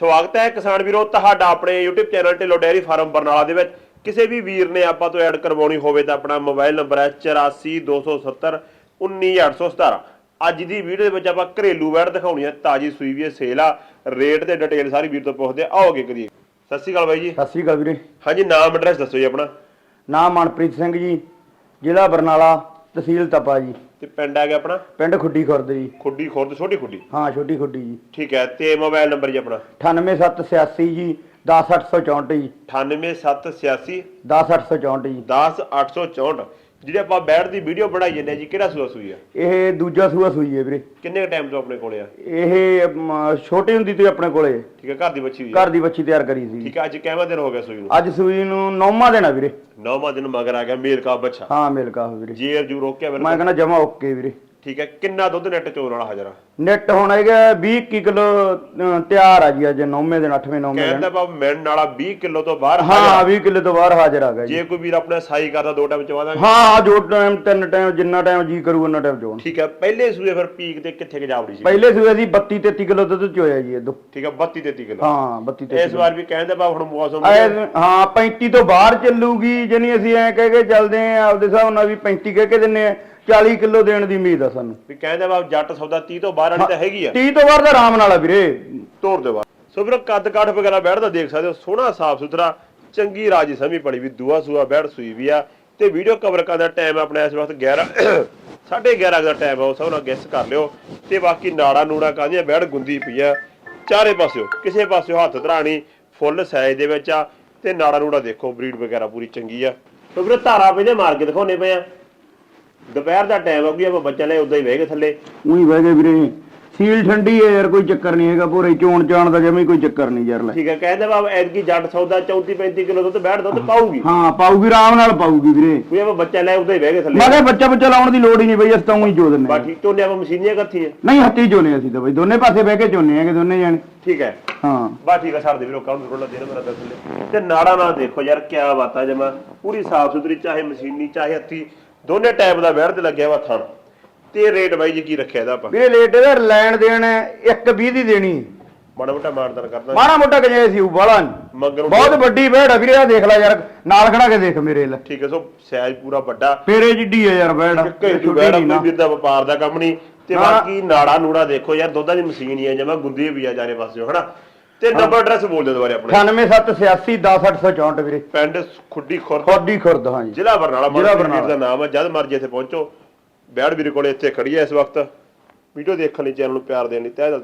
ਸਵਾਗਤ ਹੈ ਕਿਸਾਨ ਵੀਰੋ ਤੁਹਾਡਾ ਆਪਣੇ YouTube channel Dhillon dairy farm Barnala ਦੇ ਵਿੱਚ। ਕਿਸੇ ਵੀ ਵੀਰ ਨੇ ਆਪਾਂ ਤੋਂ ਐਡ ਕਰਵਾਉਣੀ ਹੋਵੇ ਤਾਂ ਆਪਣਾ ਮੋਬਾਈਲ ਨੰਬਰ ਹੈ 8427 19817 ਅੱਜ ਦੀ ਵੀਡੀਓ ਦੇ ਵਿੱਚ ਆਪਾਂ ਘਰੇਲੂ ਵੈੜ ਦਿਖਾਉਣੀ ਹੈ ਤਾਜੀ ਸੂਈ ਵੀ ਹੈ ਸੇਲ ਆ ਰੇਟ ਤੇ ਡਿਟੇਲ ਸਾਰੀ ਵੀਰ ਤੋਂ ਪੁੱਛਦੇ ਆਓ ਅੱਗੇ ਕਰੀਏ। ਸਤਿ ਸ਼੍ਰੀ ਅਕਾਲ ਬਾਈ ਜੀ। ਸਤਿ ਸ਼੍ਰੀ ਅਕਾਲ ਵੀਰੇ। ਹਾਂਜੀ ਨਾਮ ਐਡਰੈਸ ਦੱਸੋ ਜੀ ਆਪਣਾ। ਨਾਮ ਮਨਪ੍ਰੀਤ ਸਿੰਘ ਜੀ ਜ਼ਿਲ੍ਹਾ ਬਰਨਾਲਾ। ਤਹਿਸੀਲ ਤਪਾ ਜੀ। ਤੇ ਪਿੰਡ ਆ ਗਿਆ ਆਪਣਾ? ਪਿੰਡ ਖੁੱਡੀ ਖੁਰਦ ਜੀ। ਖੁੱਡੀ ਖੁਰਦ ਛੋਟੀ ਖੁੱਡੀ? ਹਾਂ ਛੋਟੀ ਖੁੱਡੀ ਜੀ। ਠੀਕ ਹੈ ਤੇ ਮੋਬਾਈਲ ਨੰਬਰ ਜੀ ਆਪਣਾ? 98786 ਜੀ 10864 ਜੀ। 98786 10864 ਜੀ। 10864 ਜਿਹੜੇ ਆਪਾਂ ਬੈਠ ਦੀ ਵੀਡੀਓ ਬਣਾਈ ਆ ਜੀ ਕਿਹੜਾ ਸੂਆ ਸੂਈ ਆ? ਇਹ ਦੂਜਾ ਸੂਆ ਸੂਈ ਹੈ ਵੀਰੇ। ਕਿੰਨੇ ਟਾਈਮ ਤੋਂ ਆਪਣੇ ਕੋਲੇ ਆ? ਇਹ ਅਮ, ਛੋਟੀ ਹੁੰਦੀ ਤੇ ਆਪਣੇ ਕੋਲੇ। ਠੀਕ ਹੈ ਘਰ ਦੀ ਬੱਚੀ ਹੋਈ ਆ? ਘਰ ਦੀ ਬੱਚੀ ਤਿਆਰ ਕਰੀ ਸੀ। ਠੀਕ ਹੈ ਅੱਜ ਕਿੰਨਾ ਦਿਨ ਹੋ ਗਿਆ ਸੂਈ ਨੂੰ? ਅੱਜ ਸੂਈ ਨੂੰ ਨੌਵਾਂ ਦਿਨ ਆ ਵੀਰੇ। ਨੌਵਾਂ ਦਿਨ ਮਗਰ ਆ ਗਿਆ ਮੇਲ ਕਾ ਬੱਚਾ। ਹਾਂ ਮਿਲਕਾ ਵੀਰੇ। ਜੇਰ ਜੂ ਰੋਕਿਆ ਮੈਂ ਕਹਿੰਦਾ ਜਮਾ ਓਕੇ ਵੀਰੇ। ਠੀਕ ਹੈ ਕਿੰਨਾ ਦੁੱਧ ਨੈਟ ਚੋਣ ਵਾਲਾ ਹਾਜ਼ਰ ਆ? ਨੈਟ ਹੁਣ ਹੈਗਾ 20 ਕਿਲੋ ਅ, ਤਿਆਰ ਆ ਜੀ ਅੱਜ ਨੌਵੇਂ ਦਿਨ 8ਵੇਂ ਨੌਵੇਂ ਦਿਨ। ਕਹਿੰਦਾ ਬਾ ਮਿਲਣ ਵਾਲਾ 20 ਕਿਲੋ ਤੋਂ ਬਾਹਰ ਹਾਂ ਹਾਜ਼ਰ 20 ਕਿਲੋ ਤੋਂ ਬਾਹਰ ਹਾਜ਼ਰ ਆ ਗਿਆ ਜੀ। ਜੇ ਕੋਈ ਵੀਰ ਆਪਣੇ ਸਾਈ ਕਰਦਾ ਦੋ ਟਾਈਮ ਚਵਾ ਦਾਂਗੇ। ਹਾਂ ਹਾਂ ਜੋ ਟਾਈਮ ਤਿੰਨ ਟਾਈਮ ਜਿੰਨਾ ਟਾਈਮ ਜੀ ਕਰੂ ਉਹਨਾਂ ਟਾਈਮ ਚੋਣ। ਠੀਕ ਹੈ ਪਹਿਲੇ ਸੂਏ ਫਿਰ ਪੀਕ ਤੇ ਕਿੱਥੇ ਗਜਾਵੜੀ ਸੀ? ਪਹਿਲੇ ਸੂਏ ਦੀ 32 33 ਕਿਲੋ ਦੁੱਧ ਚੋਇਆ ਜੀ ਇਹ ਠੀਕ ਹੈ 32 33 ਕਿਲੋ। ਹਾਂ 32 33 ਇਸ ਵਾਰ ਵੀ ਕਹਿੰਦੇ ਬਾ ਹੁਣ ਮੌਸਮ ਹਾਂ 35 ਤੋਂ ਬਾਹਰ ਚੱਲੂਗੀ ਜਾਨੀ ਅਸੀਂ ਐ ਕਹਿ ਕੇ ਚੱਲਦੇ ਆਂ ਆਪਦੇ ਹਿਸਾਬ ਨਾਲ ਵੀ 35 ਕਹਿ ਕੇ ਦਿੰਨੇ ਆ। 40 ਕਿਲੋ ਦੇਣ ਦੀ ਉਮੀਦ ਆ ਸਾਨੂੰ। ਵੀ ਕਹਿੰਦੇ ਬਾ ਜੱਟ ਸੌਦਾ 30 ਤੋਂ ਬਾਹਰ ਵਾਲੀ ਤਾਂ ਹੈਗੀ ਆ। 30 ਤੋਂ ਬਾਹਰ ਦਾ ਆਰਾਮ ਨਾਲ ਆ ਵੀਰੇ। ਤੋੜ ਦੇ ਬਾਅਦ ਸੋ ਵੀਰੋ ਕੱਦ ਕਾਠ ਵਗੈਰਾ ਬੈਠਦਾ ਦੇਖ ਸਕਦੇ ਹੋ ਸੋਹਣਾ ਸਾਫ਼ ਸੁਥਰਾ ਚੰਗੀ ਰਾਜੀ ਸਮੀ ਪੜੀ ਵੀ ਦੂਆ ਸੂਆ ਬੈਠ ਸੂਈ ਵੀ ਆ। ਤੇ ਵੀਡੀਓ ਕਵਰ ਕਰਨ ਦਾ ਟਾਈਮ ਆਪਣਾ ਇਸ ਵਕਤ 11 11:30 ਦਾ ਟਾਈਮ ਆ ਉਹ ਸਭ ਨਾਲ ਗੈਸ ਕਰ ਲਿਓ। ਤੇ ਬਾਕੀ ਨਾੜਾ ਨੂੜਾ ਕਾਹਦੀਆਂ ਬੈਠ ਗੁੰਦੀ ਪਈ ਆ। ਚਾਰੇ ਪਾਸਿਓ ਕਿਸੇ ਪਾਸਿਓ ਹੱਥ ਧਰਾਣੀ ਫੁੱਲ ਸਾਈਜ਼ ਦੇ ਵਿੱਚ ਆ। ਤੇ ਨਾੜਾ ਨੂੜਾ ਦੇਖੋ ਬਰੀਡ ਵਗੈਰਾ ਪੂਰੀ ਚੰਗੀ ਆ। ਸੋ ਵੀਰੋ ਧਾਰਾ ਪਹਿਲੇ ਮਾਰ ਕੇ ਦਿਖਾਉਣੇ ਪਏ ਆ। ਦੁਪਹਿਰ ਦਾ ਟਾਈਮ ਹੋ ਗਿਆ ਆਪਾਂ ਬੱਚਾ ਲੈ ਉਦਾਂ ਹੀ ਬਹਿ ਗਏ ਥੱਲੇ। ਉਹੀ ਬਹਿ ਗਏ ਵੀਰੇ। ਸੀਲ ਠੰਡੀ ਹੈ ਯਾਰ ਕੋਈ ਚੱਕਰ ਨਹੀਂ ਹੈਗਾ ਪੂਰੇ। ਚੋਣ ਚਾਣ ਦਾ ਜਮੀ ਕੋਈ ਚੱਕਰ ਨਹੀਂ ਯਾਰ ਲੈ। ਠੀਕ ਹੈ ਕਹਿੰਦੇ ਬਾਬਾ ਐਤਕੀ ਜੱਟ ਸੌਦਾ 34 35 ਕਿਲੋ ਦੁੱਧ ਬੈਠ ਦੁੱਧ ਪਾਊਗੀ। ਹਾਂ ਪਾਊਗੀ ਆਰਾਮ ਨਾਲ ਪਾਊਗੀ ਵੀਰੇ। ਕੋਈ ਆਪਾਂ ਬੱਚਾ ਲੈ ਉਦਾਂ ਹੀ ਬਹਿ ਗਏ ਥੱਲੇ। ਮੈਂ ਕਿਹਾ ਬੱਚਾ ਬੱਚਾ ਲਾਉਣ ਦੀ ਲੋੜ ਹੀ ਨਹੀਂ ਬਈ ਅਸੀਂ ਤਾਂ ਉਹੀ ਚੋ ਦਿੰਨੇ ਆ। ਬਾਕੀ ਝੋਨੇ ਆਪਾਂ ਮਸ਼ੀਨੀਆਂ ਕੱਥੀਆਂ। ਨਹੀਂ ਹੱਥੀ ਚੋਨੇ ਅਸੀਂ ਤਾਂ ਬਈ। ਦੋਨੇ ਪਾਸੇ ਬਹਿ ਕੇ ਚੋਨੇ ਹੈਗੇ ਦੋਨੇ ਜਾਣੇ। ਠੀਕ ਹੈ। ਹਾਂ। ਬਾ ਠੀਕ ਹੈ ਛੱਡ ਦੇ ਵੀਰੋ ਕਾਉਂਟ ਰੋਲਾ ਦੇਣਾ ਮੇਰਾ ਥੱਲੇ ਤੇ ਨਾੜਾ ਨਾਲ ਦੇਖੋ ਯਾਰ ਕੀ ਬਾਤਾਂ ਜਮਾ। ਪੂਰੀ ਸਾਫ਼ ਸੁਥਰੀ ਚਾਹੇ ਮਸ਼ੀਨੀ ਚਾਹੇ ਹੱਥੀ। ਦੋਨੇ ਟਾਈਪ ਦਾ ਤੇ ਲੱਗਿਆ ਵਾ ਥਣ। ਤੇ ਰੇਟ ਬਾਈ ਜੀ ਕੀ ਰੱਖਿਆ ਇਹਦਾ ਆਪਾਂ? ਵੀਰੇ ਲੇਟ ਇਹਦਾ ਲੈਣ ਦੇਣ 120 ਦੀ ਦੇਣੀ। ਮਾੜਾ ਮੋਟਾ ਮਾਰਦਾਰ ਕਰਦਾ। ਮਾੜਾ ਮੋਟਾ ਗਜੇ ਸੀ ਉਹ ਬਾਲਾ ਨੀ। ਮਗਰ ਬਹੁਤ ਵੱਡੀ ਬੈੜ ਆ ਵੀਰੇ ਆ ਦੇਖ ਲੈ ਯਾਰ ਨਾਲ ਖੜਾ ਕੇ ਦੇਖ ਮੇਰੇ ਲੈ। ਠੀਕ ਹੈ ਸੋ ਸਾਈਜ਼ ਪੂਰਾ ਵੱਡਾ। ਫੇਰੇ ਜਿੱਡੀ ਆ ਯਾਰ ਬੈੜ ਘੇਟੂ ਬੈਠ ਕੋਈ ਵੀਰ ਦਾ ਵਪਾਰ ਦਾ ਕੰਮ ਨਹੀਂ। ਤੇ ਨਾ। ਬਾਕੀ ਨਾੜਾ ਨੂੜਾ ਦੇਖੋ ਯਾਰ ਦੁੱਧਾਂ ਦੀ ਮਸ਼ੀਨ ਹੀ ਹੈ ਜਮਾ ਗੁੰਦੀ ਵੀ ਆ ਜਾਰੇ ਪਾਸਿਓ ਹਨਾ? ਤੇ ਨੰਬਰ ਐਡਰੈਸ ਬੋਲ ਦਿਓ ਦੁਬਾਰੇ ਆਪਣੇ। 98786 10864 ਵੀਰੇ। ਪਿੰਡ ਖੁੱਡੀ ਖੁਰਦ। ਖੋਡੀ ਖੁਰਦ ਹਾਂ ਜੀ। ਜ਼ਿਲ੍ਹਾ ਬਰਨਾਲਾ ਜ਼ਿਲ੍ਹਾ ਬਰਨਾਲਾ। ਦਾ ਨਾਮ ਹੈ। ਜਦ ਮਰਜ਼ੀ ਇੱਥੇ ਪਹੁੰਚੋ। ਬੈੜ ਵੀਰ ਕੋਲੇ ਇੱਥੇ ਖੜੀ ਹੈ ਇਸ ਵਕਤ। ਵੀਡੀਓ ਦੇਖਣ ਲਈ ਚੈਨਲ ਨੂੰ ਪਿਆਰ ਦੇਣ ਲਈ ਤਹਿ ਦਿਲ ਤੋਂ